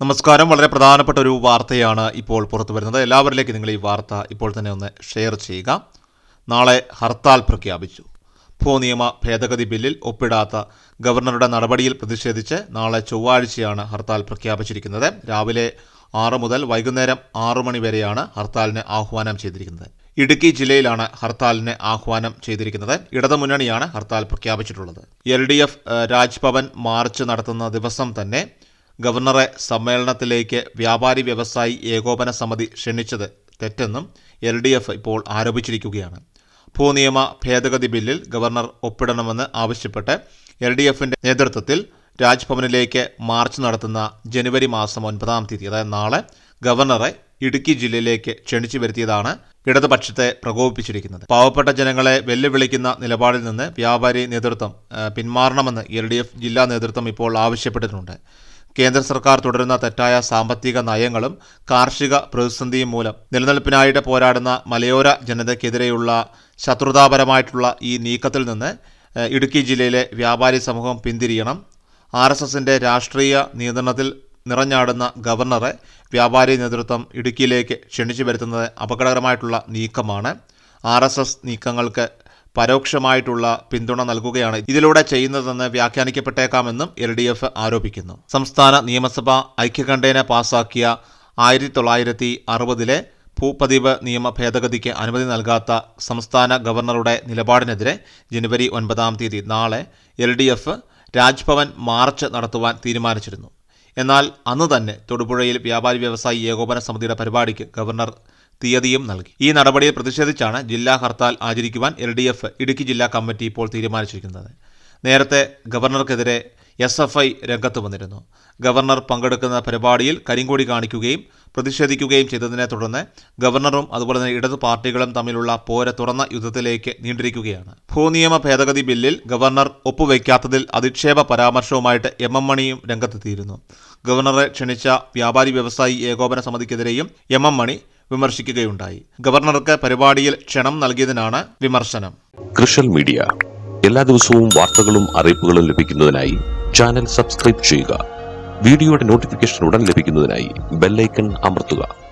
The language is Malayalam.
നമസ്കാരം. വളരെ പ്രധാനപ്പെട്ട ഒരു വാർത്തയാണ് ഇപ്പോൾ പുറത്തു വരുന്നത്. എല്ലാവരിലേക്ക് നിങ്ങൾ ഈ വാർത്ത ഇപ്പോൾ തന്നെ ഒന്ന് ഷെയർ ചെയ്യുക. നാളെ ഹർത്താൽ പ്രഖ്യാപിച്ചു. ഭൂ നിയമ ഭേദഗതി ബില്ലിൽ ഒപ്പിടാത്ത ഗവർണറുടെ നടപടിയിൽ പ്രതിഷേധിച്ച് നാളെ ചൊവ്വാഴ്ചയാണ് ഹർത്താൽ പ്രഖ്യാപിച്ചിരിക്കുന്നത്. രാവിലെ ആറ് മുതൽ വൈകുന്നേരം ആറു മണി വരെയാണ് ഹർത്താലിന് ആഹ്വാനം ചെയ്തിരിക്കുന്നത്. ഇടുക്കി ജില്ലയിലാണ് ഹർത്താലിന് ആഹ്വാനം ചെയ്തിരിക്കുന്നത്. ഇടതുമുന്നണിയാണ് hartal പ്രഖ്യാപിച്ചിട്ടുള്ളത്. L D F Raj Bhavan march നടത്തുന്ന ദിവസം തന്നെ ഗവർണറെ സമ്മേളനത്തിലേക്ക് വ്യാപാരി വ്യവസായി ഏകോപന സമിതി ക്ഷണിച്ചത് തെറ്റെന്നും എൽ ഡി എഫ് ഇപ്പോൾ ആരോപിച്ചിരിക്കുകയാണ്. ഭൂനിയമ ഭേദഗതി ബില്ലിൽ ഗവർണർ ഒപ്പിടണമെന്ന് ആവശ്യപ്പെട്ട് എൽ ഡി എഫിന്റെ നേതൃത്വത്തിൽ രാജ്ഭവനിലേക്ക് മാർച്ച് നടത്തുന്ന ജനുവരി മാസം ഒൻപതാം തീയതി അതായത് നാളെ ഗവർണറെ ഇടുക്കി ജില്ലയിലേക്ക് ക്ഷണിച്ചു വരുത്തിയതാണ് ഇടതുപക്ഷത്തെ പ്രകോപിപ്പിച്ചിരിക്കുന്നത്. പാവപ്പെട്ട ജനങ്ങളെ വെല്ലുവിളിക്കുന്ന നിലപാടിൽ നിന്ന് വ്യാപാരി നേതൃത്വം പിന്മാറണമെന്ന് എൽ ജില്ലാ നേതൃത്വം ഇപ്പോൾ ആവശ്യപ്പെട്ടിട്ടുണ്ട്. കേന്ദ്ര സർക്കാർ തുടരുന്ന തെറ്റായ സാമ്പത്തിക നയങ്ങളും കാർഷിക പ്രതിസന്ധിയും മൂലം നിലനിൽപ്പിനായിട്ട് പോരാടുന്ന മലയോര ജനതയ്ക്കെതിരെയുള്ള ശത്രുതാപരമായിട്ടുള്ള ഈ നീക്കത്തിൽ നിന്ന് ഇടുക്കി ജില്ലയിലെ വ്യാപാരി സമൂഹം പിന്തിരിയണം. ആർ എസ് എസിന്റെ രാഷ്ട്രീയ നിയന്ത്രണത്തിൽ നിറഞ്ഞാടുന്ന ഗവർണറെ വ്യാപാരി നേതൃത്വം ഇടുക്കിയിലേക്ക് ക്ഷണിച്ചു വരുത്തുന്നത് അപകടകരമായിട്ടുള്ള നീക്കമാണ്. ആർ എസ് എസ് നീക്കങ്ങൾക്ക് പരോക്ഷമായിട്ടുള്ള പിന്തുണ നൽകുകയാണ് ഇതിലൂടെ ചെയ്യുന്നതെന്ന് വ്യാഖ്യാനിക്കപ്പെട്ടേക്കാമെന്നും എൽ ഡി എഫ് ആരോപിക്കുന്നു. സംസ്ഥാന നിയമസഭ ഐക്യകണ്ഠേന പാസാക്കിയ ആയിരത്തി തൊള്ളായിരത്തി അറുപതിലെ ഭൂപതിവ് നിയമ ഭേദഗതിക്ക് അനുമതി നൽകാത്ത സംസ്ഥാന ഗവർണറുടെ നിലപാടിനെതിരെ ജനുവരി ഒൻപതാം തീയതി നാളെ L D F Raj Bhavan march നടത്തുവാൻ തീരുമാനിച്ചിരുന്നു. എന്നാൽ അന്ന് തന്നെ തൊടുപുഴയിൽ വ്യാപാരി വ്യവസായി ഏകോപന സമിതിയുടെ പരിപാടിക്ക് ഗവർണർ തീയതിയും നൽകി. ഈ നടപടിയിൽ പ്രതിഷേധിച്ചാണ് ജില്ലാ ഹർത്താൽ ആചരിക്കുവാൻ എൽ ഡി എഫ് ഇടുക്കി ജില്ലാ കമ്മിറ്റി ഇപ്പോൾ തീരുമാനിച്ചിരിക്കുന്നത്. നേരത്തെ ഗവർണർക്കെതിരെ എസ് എഫ് ഐ രംഗത്ത് വന്നിരുന്നു. ഗവർണർ പങ്കെടുക്കുന്ന പരിപാടിയിൽ കരിങ്കൊടി കാണിക്കുകയും പ്രതിഷേധിക്കുകയും ചെയ്തതിനെ തുടർന്ന് ഗവർണറും അതുപോലെ തന്നെ ഇടതു പാർട്ടികളും തമ്മിലുള്ള പോര തുറന്ന യുദ്ധത്തിലേക്ക് നീണ്ടിരിക്കുകയാണ്. ഭൂനിയമ ഭേദഗതി ബില്ലിൽ ഗവർണർ ഒപ്പുവയ്ക്കാത്തതിൽ അധിക്ഷേപ പരാമർശവുമായിട്ട് എം എം മണിയും രംഗത്തെത്തിയിരുന്നു. ഗവർണറെ ക്ഷണിച്ച വ്യാപാരി വ്യവസായി ഏകോപന സമിതിക്കെതിരെയും എം എം മണി വിമർശിക്കുകയുണ്ടായി. ഗവർണർക്ക് പരിപാടിയിൽ ക്ഷണം നൽകിയതിനാണ് വിമർശനം. Social media. എല്ലാ ദിവസവും വാർത്തകളും അറിയിപ്പുകളും ലഭിക്കുന്നതിനായി ചാനൽ സബ്സ്ക്രൈബ് ചെയ്യുക. വീഡിയോയുടെ നോട്ടിഫിക്കേഷൻ ഉടൻ ലഭിക്കുന്നതിനായി ബെല്ലൈക്കൺ അമർത്തുക.